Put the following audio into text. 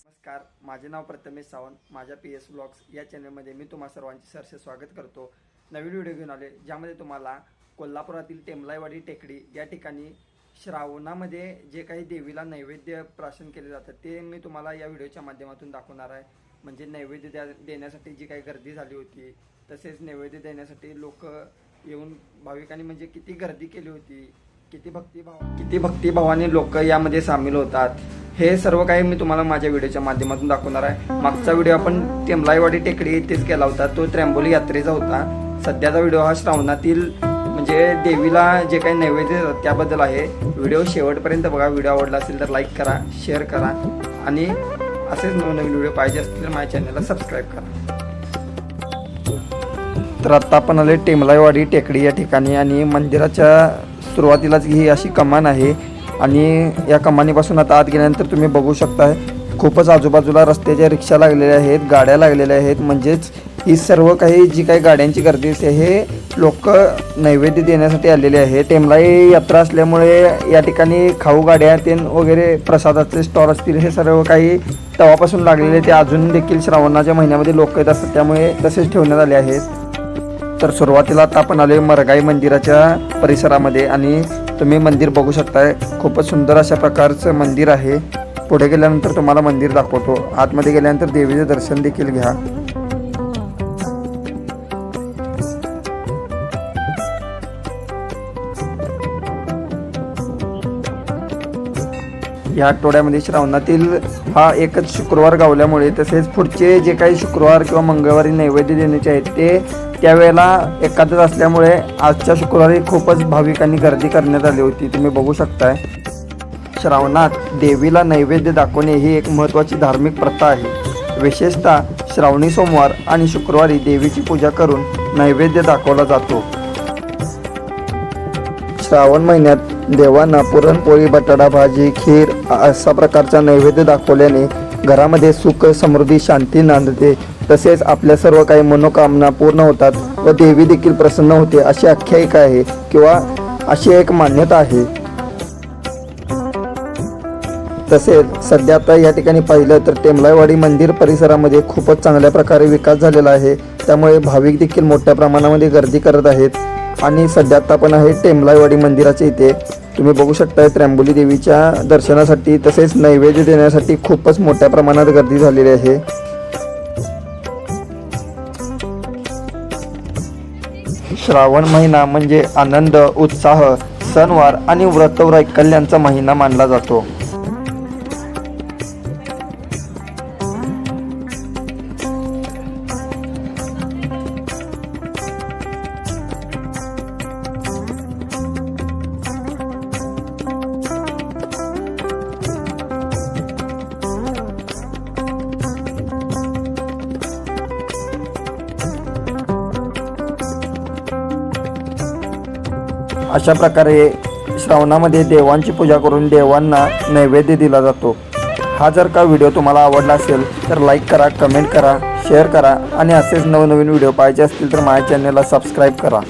नमस्कार माझे नाव प्रथमेश सावंत. माझ्या पी एस ब्लॉग्स या चॅनलमध्ये मी तुम्हा सर्वांचे सरसे स्वागत करतो. नवीन व्हिडिओ घेऊन आले ज्यामध्ये तुम्हाला कोल्हापुरातील टेमलाईवाडी टेकडी या ठिकाणी श्रावणामध्ये जे काही देवीला नैवेद्य प्राशन केले जातं ते मी तुम्हाला या व्हिडिओच्या माध्यमातून दाखवणार आहे. म्हणजे नैवेद्य द्या देण्यासाठी जी काही गर्दी झाली होती तसेच नैवेद्य देण्यासाठी लोक येऊन भाविकांनी म्हणजे किती गर्दी केली होती किती भक्तीभाव किती भक्तिभावाने लोक यामध्ये सामील होतात. हे सर्व काही मी तुम्हाला माझ्या व्हिडिओच्या माध्यमातून दाखवणार आहे. मागचा व्हिडिओ आपण टेमलाईवाडी टेकडी येथेच केला होता. तो त्र्यंबोली यात्रेचा होता. सध्याचा व्हिडिओ हा श्रावणातील म्हणजे देवीला जे काही नैवेद्य त्याबद्दल आहे. व्हिडिओ शेवटपर्यंत बघा. व्हिडिओ आवडला असेल तर लाईक करा शेअर करा. आणि असेच नवनवीन व्हिडिओ पाहिजे असतील तर माझ्या चॅनलला सबस्क्राईब करा. तर आत्ता आपण आले टेमलाईवाडी टेकडी या ठिकाणी आणि मंदिराच्या सुरुवातीलाच ही अशी कमान आहे. आणि या कमानीपासून आता आत गेल्यानंतर तुम्ही बघू शकता खूपच आजूबाजूला रस्त्याच्या रिक्षा लागलेल्या आहेत गाड्या लागलेल्या आहेत. म्हणजेच ही सर्व काही जी काही गाड्यांची गर्दी असते हे लोक नैवेद्य देण्यासाठी आलेले आहे टेमलाई यात्रा असल्यामुळे या ठिकाणी खाऊ गाड्या ते वगैरे प्रसादाचे स्टॉल असतील हे सर्व काही तवापासून लागलेले ते अजून देखील श्रावणाच्या महिन्यामध्ये लोक येत असतात त्यामुळे तसेच ठेवण्यात आले आहेत. तर सुरुवातीला आता आपण आले मरगाई मंदिराच्या परिसरामध्ये आणि तुम्ही मंदिर बघू शकताय. खूपच सुंदर अशा प्रकारचं मंदिर आहे. पुढे गेल्यानंतर तुम्हाला मंदिर दाखवतो. आतमध्ये गेल्यानंतर देवीचे दर्शन देखील घ्या. या आठवड्यामध्ये श्रावणातील हा एकच शुक्रवार गावल्यामुळे तसेच पुढचे जे काही शुक्रवार किंवा मंगळवारी नैवेद्य देण्याचे आहेत ते त्यावेळेला एकादच असल्यामुळे आजच्या शुक्रवारी खूपच भाविकांनी गर्दी करण्यात आली होती. तुम्ही बघू शकताय. श्रावणात देवीला नैवेद्य दाखवणे ही एक महत्त्वाची धार्मिक प्रथा आहे. विशेषतः श्रावणी सोमवार आणि शुक्रवारी देवीची पूजा करून नैवेद्य दाखवला जातो. श्रावण महिन्यात देवांना पुरणपोळी बटाटा भाजी खीर अशा प्रकारचा नैवेद्य दाखवल्याने घरामध्ये सुख समृद्धी शांती नांदते. तसेच आपल्या सर्व काही मनोकामना पूर्ण होतात व देवी देखील प्रसन्न होते अशी आख्यायिका आहे किंवा अशी एक मान्यता आहे. तसेच सध्या आता या ठिकाणी पाहिलं तर टेमलाईवाडी मंदिर परिसरामध्ये खूपच चांगल्या प्रकारे विकास झालेला आहे. त्यामुळे भाविक देखील मोठ्या प्रमाणामध्ये गर्दी करत आहेत. आणि सध्या आता आपण आहे टेमलाईवाडी मंदिराच्या इथे. तुम्ही बघू शकताय त्र्यंबोली देवीच्या दर्शनासाठी तसेच नैवेद्य देण्यासाठी खूपच मोठ्या प्रमाणात गर्दी झालेली आहे. श्रावण महिना म्हणजे आनंद उत्साह सणवार आणि व्रतवैकल्यांचा महिना मानला जातो. अशा प्रकारे श्रावणामध्ये देवांची पूजा करून देवांना नैवेद्य दिला जातो. हा जर का व्हिडिओ तुम्हाला आवडला असेल तर लाईक करा कमेंट करा शेअर करा आणि असेच नवनवीन व्हिडिओ पाहिजे असतील तर माझ्या चॅनलला सबस्क्राईब करा.